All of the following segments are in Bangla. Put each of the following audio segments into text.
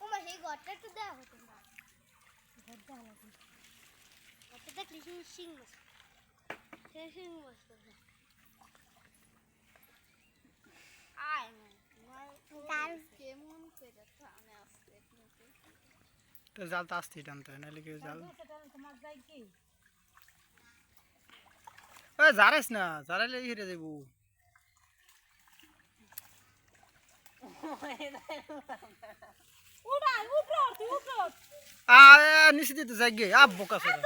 ওমা সেই ঘরটা একটু দেওয়া হতো না ঘর দেওয়া লাগবে ঘরটা দেখলি শিং মাছ সেই শিং মাছ করবে আয় তার তো জাল তো আসতেই টানতে হয়, নাহলে জাল যাই জারাইস না জারাইলে হেরে যাব নিচে দিতে যাই গে আ বোকা সরা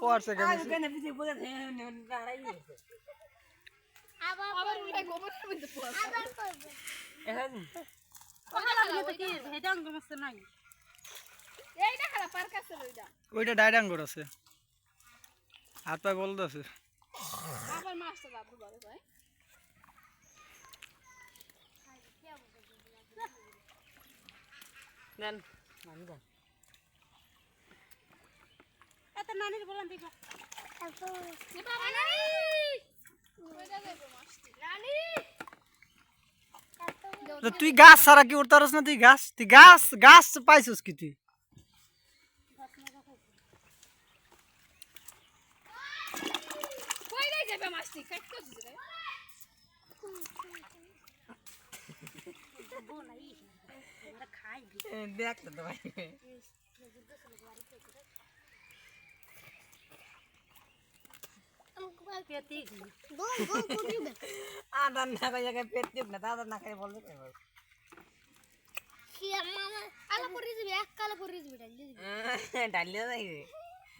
পড়ছে কেন আবার আবার উল্টা মধ্যে আবার ওইটা ডাইডাঙ্গর আছে। হাত পায়ে বলদ আছে মাছটা লাভ করে ভাই। এত নানির বলান বাবা নানি! কইটা যাইবো মাছটি নানি! তো তুই গাছ ছাড়া কি উঠতে পারস না তুই গাছ? তুই গাছ গাছ পাইছিস কি তুই? মাছটি কাট করছিস রে গোল গোল করবে আদার না খাই জায়গায় পেট টিপ না দাদার না খাই বলবে কেন কি মামা আলা পরে দিবি এক কালা পরে দিবি ডালি দিবি ডালিয়ে যাইবে